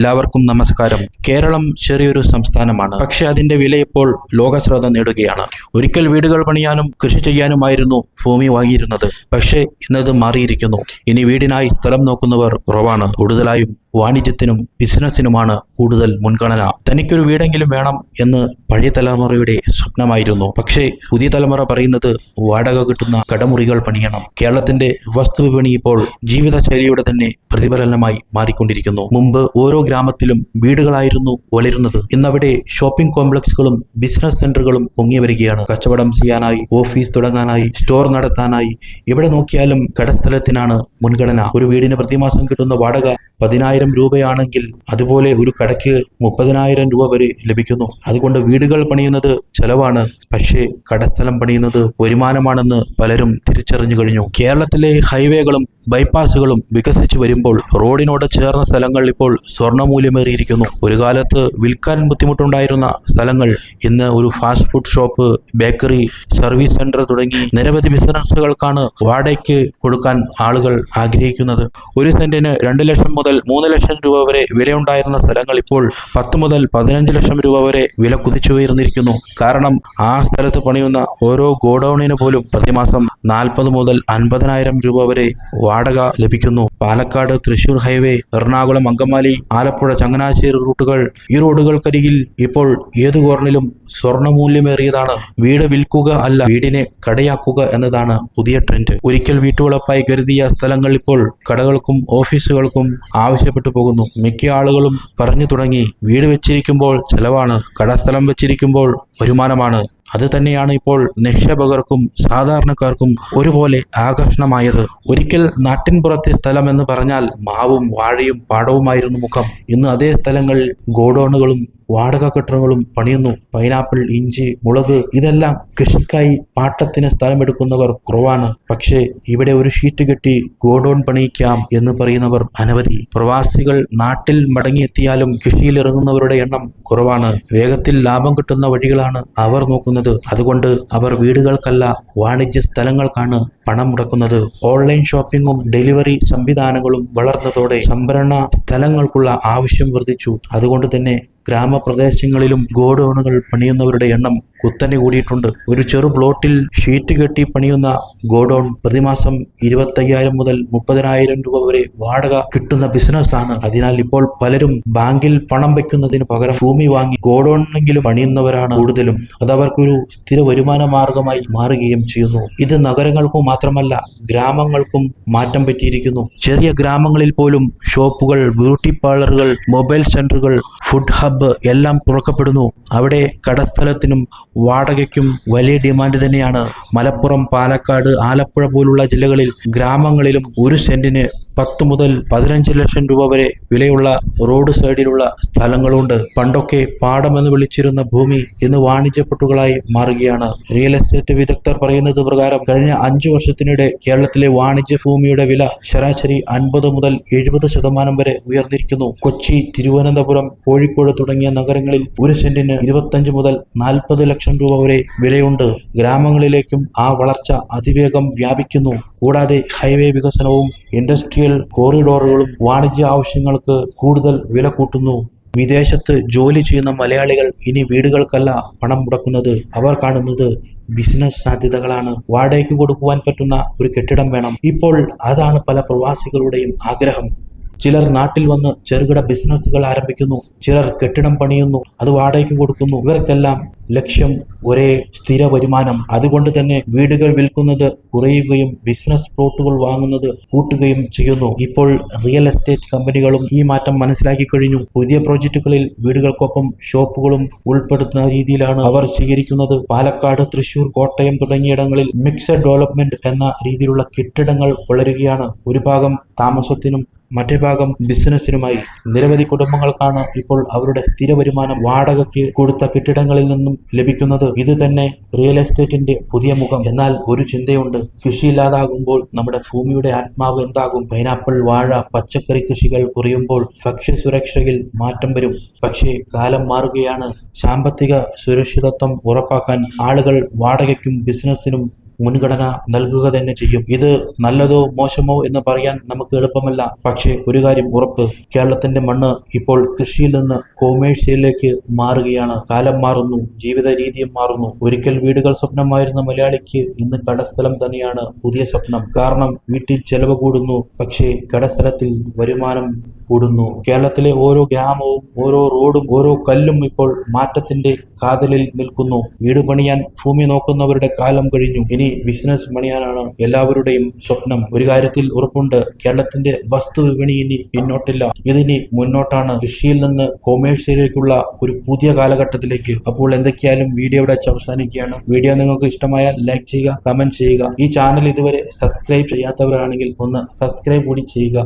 എല്ലാവർക്കും നമസ്കാരം. കേരളം ചെറിയൊരു സംസ്ഥാനമാണ്. പക്ഷെ അതിന്റെ വില ഇപ്പോൾ ലോകശ്രദ്ധ നേടുകയാണ്. ഒരിക്കൽ വീടുകൾ പണിയാനും കൃഷി ചെയ്യാനുമായിരുന്നു ഭൂമി വാങ്ങിയിരുന്നത്. പക്ഷേ ഇന്നത് മാറിയിരിക്കുന്നു. ഇനി വീടിനായി സ്ഥലം നോക്കുന്നവർ കുറവാണ്. കൂടുതലായും വാണിജ്യത്തിനും ബിസിനസ്സിനുമാണ് കൂടുതൽ മുൻഗണന. തനിക്കൊരു വീടെങ്കിലും വേണം എന്ന് പഴയ തലമുറയുടെ സ്വപ്നമായിരുന്നു. പക്ഷേ പുതിയ തലമുറ പറയുന്നത് വാടക കിട്ടുന്ന കടമുറികൾ പണിയണം. കേരളത്തിന്റെ വസ്തു വിപണി ഇപ്പോൾ ജീവിതശൈലിയുടെ തന്നെ പ്രതിഫലനമായി മാറിക്കൊണ്ടിരിക്കുന്നു. മുമ്പ് ഓരോ ഗ്രാമത്തിലും വീടുകളായിരുന്നു വളരുന്നത്. ഇന്നവിടെ ഷോപ്പിംഗ് കോംപ്ലക്സുകളും ബിസിനസ് സെന്ററുകളും പൊങ്ങി വരികയാണ്. കച്ചവടം ചെയ്യാനായി ഓഫീസ് തുടങ്ങാനായി സ്റ്റോർ നടത്താനായി. എവിടെ നോക്കിയാലും കടസ്ഥലത്തിനാണ് മുൻഗണന. ഒരു വീടിന് പ്രതിമാസം കിട്ടുന്ന വാടക പതിനായിരം രൂപയാണെങ്കിൽ അതുപോലെ ഒരു കടയ്ക്ക് മുപ്പതിനായിരം രൂപ വരെ ലഭിക്കുന്നു. അതുകൊണ്ട് വീടുകൾ പണിയുന്നത് ചെലവാണ്. പക്ഷേ കടസ്ഥലം പണിയുന്നത് വരുമാനമാണെന്ന് പലരും തിരിച്ചറിഞ്ഞു കഴിഞ്ഞു. കേരളത്തിലെ ഹൈവേകളും ബൈപ്പാസുകളും വികസിച്ചു വരുമ്പോൾ റോഡിനോട് ചേർന്ന സ്ഥലങ്ങൾ ഇപ്പോൾ സ്വർണമൂല്യമേറിയിരിക്കുന്നു ഒരു കാലത്ത് വിൽക്കാൻ ബുദ്ധിമുട്ടുണ്ടായിരുന്ന സ്ഥലങ്ങൾ ഇന്ന് ഒരു fast food shop bakery service centre തുടങ്ങി നിരവധി ബിസിനസ്സുകൾക്കാണ് വാടകയ്ക്ക് കൊടുക്കാൻ ആളുകൾ ആഗ്രഹിക്കുന്നത്. ഒരു സെന്റിന് രണ്ട് ലക്ഷം മുതൽ മൂന്ന് ലക്ഷം രൂപ വരെ വിലയുണ്ടായിരുന്ന സ്ഥലങ്ങൾ ഇപ്പോൾ പത്ത് മുതൽ പതിനഞ്ച് ലക്ഷം രൂപ വരെ വില കുതിച്ചു ഉയർന്നിരിക്കുന്നു. കാരണം ആ സ്ഥലത്ത് പണിയുന്ന ഓരോ ഗോഡൌണിന് പോലും പ്രതിമാസം നാൽപ്പത് മുതൽ അൻപതിനായിരം രൂപ വരെ വാടക ലഭിക്കുന്നു. പാലക്കാട് തൃശൂർ ഹൈവേ എറണാകുളം അങ്കമാലി ആലപ്പുഴ ചങ്ങനാശ്ശേരി റൂട്ടുകൾ ഈ റോഡുകൾക്കരികിൽ ഇപ്പോൾ ഏത് കോർണിലും സ്വർണമൂല്യമേറിയതാണ് വീട് വിൽക്കുക അല്ല വീടിനെ കടയാക്കുക എന്നതാണ് പുതിയ ട്രെൻഡ്. ഒരിക്കൽ വീട്ടുവളപ്പായി കരുതിയ സ്ഥലങ്ങൾ ഇപ്പോൾ കടകൾക്കും ഓഫീസുകൾക്കും ആവശ്യപ്പെട്ടു പോകുന്നു. മിക്ക ആളുകളും പറഞ്ഞു തുടങ്ങി വീട് വെച്ചിരിക്കുമ്പോൾ ചെലവാണ് കടസ്ഥലം വെച്ചിരിക്കുമ്പോൾ വരുമാനമാണ്. അത് തന്നെയാണ് ഇപ്പോൾ നിക്ഷേപകർക്കും സാധാരണക്കാർക്കും ഒരുപോലെ ആകർഷണമായത്. ഒരിക്കൽ നാട്ടിൻപുറത്തെ സ്ഥലം എന്ന് പറഞ്ഞാൽ മാവും വാഴയും പാടവുമായിരുന്നു മുഖം. ഇന്ന് അതേ സ്ഥലങ്ങളിൽ ഗോഡൌണുകളും വാടക കെട്ടിടങ്ങളും പണിയുന്നു പൈനാപ്പിൾ ഇഞ്ചി മുളക് ഇതെല്ലാം കൃഷിക്കായി പാട്ടത്തിന് സ്ഥലമെടുക്കുന്നവർ കുറവാണ്. പക്ഷേ ഇവിടെ ഒരു ഷീറ്റ് കെട്ടി ഗോഡൌൺ പണിയിക്കാം എന്ന് പറയുന്നവർ അനവധി. പ്രവാസികൾ നാട്ടിൽ മടങ്ങിയെത്തിയാലും കൃഷിയിൽ ഇറങ്ങുന്നവരുടെ എണ്ണം കുറവാണ്. വേഗത്തിൽ ലാഭം കിട്ടുന്ന വഴികളാണ് അവർ നോക്കുന്നത്. അതുകൊണ്ട് അവർ വീടുകൾക്കല്ല വാണിജ്യ സ്ഥലങ്ങൾക്കാണ് പണം മുടക്കുന്നത്. ഓൺലൈൻ ഷോപ്പിംഗും ഡെലിവറി സംവിധാനങ്ങളും വളർന്നതോടെ സംഭരണ സ്ഥലങ്ങൾക്കുള്ള ആവശ്യം വർദ്ധിച്ചു. അതുകൊണ്ട് തന്നെ ഗ്രാമപ്രദേശങ്ങളിലും ഗോഡൌണുകൾ പണിയുന്നവരുടെ എണ്ണം കുത്തനെ കൂടിയിട്ടുണ്ട്. ഒരു ചെറു പ്ലോട്ടിൽ ഷീറ്റ് കെട്ടി പണിയുന്ന ഗോഡൌൺ പ്രതിമാസം ഇരുപത്തയ്യായിരം മുതൽ മുപ്പതിനായിരം രൂപ വരെ വാടക കിട്ടുന്ന ബിസിനസ്സാണ്. അതിനാൽ ഇപ്പോൾ പലരും ബാങ്കിൽ പണം വെക്കുന്നതിന് പകരം ഭൂമി വാങ്ങി ഗോഡൌണിലെങ്കിലും പണിയുന്നവരാണ് കൂടുതലും. അത് അവർക്കൊരു സ്ഥിര വരുമാന മാർഗമായി മാറുകയും ചെയ്യുന്നു. ഇത് നഗരങ്ങൾക്കും മാത്രമല്ല ഗ്രാമങ്ങൾക്കും മാറ്റം പറ്റിയിരിക്കുന്നു. ചെറിയ ഗ്രാമങ്ങളിൽ പോലും ഷോപ്പുകൾ ബ്യൂട്ടി പാർലറുകൾ മൊബൈൽ സെന്ററുകൾ ഫുഡ് ഹബ്ബ് എല്ലാം തുറക്കപ്പെടുന്നു. അവിടെ കടസ്ഥലത്തിനും വാടകയ്ക്കും വലിയ ഡിമാൻഡ് തന്നെയാണ്. മലപ്പുറം പാലക്കാട് ആലപ്പുഴ പോലുള്ള ജില്ലകളിൽ ഗ്രാമങ്ങളിലും ഒരു സെന്റിന് പത്ത് മുതൽ പതിനഞ്ച് ലക്ഷം രൂപ വരെ വിലയുള്ള റോഡ് സൈഡിലുള്ള സ്ഥലങ്ങളുണ്ട്. പണ്ടൊക്കെ പാടമെന്ന് വിളിച്ചിരുന്ന ഭൂമി ഇന്ന് വാണിജ്യപ്പെട്ടുകളായി മാറുകയാണ്. റിയൽ എസ്റ്റേറ്റ് വിദഗ്ധർ പറയുന്നത് പ്രകാരം കഴിഞ്ഞ അഞ്ചു വർഷത്തിനിടെ കേരളത്തിലെ വാണിജ്യ ഭൂമിയുടെ വില ശരാശരി അൻപത് മുതൽ എഴുപത് ശതമാനം വരെ ഉയർന്നിരിക്കുന്നു. കൊച്ചി തിരുവനന്തപുരം കോഴിക്കോട് തുടങ്ങിയ നഗരങ്ങളിൽ ഒരു സെന്റിന് ഇരുപത്തഞ്ച് മുതൽ നാൽപ്പത് ലക്ഷം രൂപ വരെ വിലയുണ്ട്. ഗ്രാമങ്ങളിലേക്കും ആ വളർച്ച അതിവേഗം വ്യാപിക്കുന്നു. കൂടാതെ ഹൈവേ വികസനവും ഇൻഡസ്ട്രിയൽ കോറിഡോറുകളും വാണിജ്യ ആവശ്യങ്ങൾക്ക് കൂടുതൽ വില കൂട്ടുന്നു. വിദേശത്ത് ജോലി ചെയ്യുന്ന മലയാളികൾ ഇനി വീടുകൾക്കല്ല പണം മുടക്കുന്നത്. അവർ കാണുന്നത് ബിസിനസ് സാധ്യതകളാണ്. വാടകയ്ക്ക് കൊടുക്കുവാൻ പറ്റുന്ന ഒരു കെട്ടിടം വേണം. ഇപ്പോൾ അതാണ് പല പ്രവാസികളുടെയും ആഗ്രഹം. ചിലർ നാട്ടിൽ വന്ന് ചെറുകിട ബിസിനസ്സുകൾ ആരംഭിക്കുന്നു ചിലർ കെട്ടിടം പണിയുന്നു അത് വാടകയ്ക്ക് കൊടുക്കുന്നു. ഇവർക്കെല്ലാം ലക്ഷ്യം ഒരേ സ്ഥിര വരുമാനം. അതുകൊണ്ട് തന്നെ വീടുകൾ വിൽക്കുന്നത് കുറയുകയും ബിസിനസ് പ്ലോട്ടുകൾ വാങ്ങുന്നത് കൂട്ടുകയും ചെയ്യുന്നു. ഇപ്പോൾ റിയൽ എസ്റ്റേറ്റ് കമ്പനികളും ഈ മാറ്റം മനസ്സിലാക്കി കഴിഞ്ഞു. പുതിയ പ്രോജക്റ്റുകളിൽ വീടുകൾക്കൊപ്പം ഷോപ്പുകളും ഉൾപ്പെടുത്തുന്ന രീതിയിലാണ് അവർ സ്വീകരിക്കുന്നത്. പാലക്കാട് തൃശൂർ കോട്ടയം തുടങ്ങിയിടങ്ങളിൽ മിക്സഡ് ഡെവലപ്മെന്റ് എന്ന രീതിയിലുള്ള കെട്ടിടങ്ങൾ വളരുകയാണ്. ഒരു ഭാഗം താമസത്തിനും മറ്റേ ഭാഗം ബിസിനസ്സിനുമായി നിരവധി കുടുംബങ്ങൾക്കാണ് ഇപ്പോൾ അവരുടെ സ്ഥിര വരുമാനം വാടകയ്ക്ക് കൊടുത്ത കെട്ടിടങ്ങളിൽ നിന്നും ലഭിക്കുന്നത്. ഇത് തന്നെ റിയൽ എസ്റ്റേറ്റിന്റെ പുതിയ മുഖം. എന്നാൽ ഒരു ചിന്തയുണ്ട്. കൃഷി ഇല്ലാതാകുമ്പോൾ നമ്മുടെ ഭൂമിയുടെ ആത്മാവ് എന്താകും? പൈനാപ്പിൾ വാഴ പച്ചക്കറി കൃഷികൾ കുറയുമ്പോൾ ഭക്ഷ്യസുരക്ഷയിൽ മാറ്റം വരും. പക്ഷേ കാലം മാറുകയാണ്. സാമ്പത്തിക സുരക്ഷിതത്വം ഉറപ്പാക്കാൻ ആളുകൾ വാടകയ്ക്കും ബിസിനസ്സിനും മുൻഗണന നൽകുക തന്നെ ചെയ്യും. ഇത് നല്ലതോ മോശമോ എന്ന് പറയാൻ നമുക്ക് എളുപ്പമല്ല. പക്ഷേ ഒരു കാര്യം ഉറപ്പ്. കേരളത്തിന്റെ മണ്ണ് ഇപ്പോൾ കൃഷിയിൽ നിന്ന് കോമേഴ്സ്യയിലേക്ക് മാറുകയാണ്. കാലം മാറുന്നു ജീവിത രീതിയും മാറുന്നു. ഒരിക്കൽ വീടുകൾ സ്വപ്നമായിരുന്ന മലയാളിക്ക് ഇന്ന് കടസ്ഥലം തന്നെയാണ് പുതിയ സ്വപ്നം. കാരണം വീട്ടിൽ ചെലവ് കൂടുന്നു പക്ഷേ കടസ്ഥലത്തിൽ വരുമാനം കൂടുന്നു. കേരളത്തിലെ ഓരോ ഗ്രാമവും ഓരോ റോഡും ഓരോ കല്ലും ഇപ്പോൾ മാറ്റത്തിന്റെ കാതലിൽ നിൽക്കുന്നു. വീട് പണിയാൻ ഭൂമി നോക്കുന്നവരുടെ കാലം കഴിഞ്ഞു. ഇനി ബിസിനസ് പണിയാനാണ് എല്ലാവരുടെയും സ്വപ്നം. ഒരു കാര്യത്തിൽ ഉറപ്പുണ്ട്. കേരളത്തിന്റെ വസ്തു വിപണി ഇനി പിന്നോട്ടില്ല. ഇതിനി മുന്നോട്ടാണ്. കൃഷിയിൽ നിന്ന് കൊമേഴ്സിലേക്കുള്ള ഒരു പുതിയ കാലഘട്ടത്തിലേക്ക്. അപ്പോൾ എന്തൊക്കെയായാലും വീഡിയോ ഇവിടെ അവസാനിക്കുകയാണ്. വീഡിയോ നിങ്ങൾക്ക് ഇഷ്ടമായാൽ ലൈക്ക് ചെയ്യുക കമന്റ് ചെയ്യുക. ഈ ചാനൽ ഇതുവരെ സബ്സ്ക്രൈബ് ചെയ്യാത്തവരാണെങ്കിൽ ഒന്ന് സബ്സ്ക്രൈബ് കൂടി ചെയ്യുക.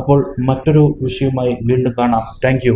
അപ്പോൾ മറ്റൊരു വിഷയവുമായി വീണ്ടും കാണാം. താങ്ക്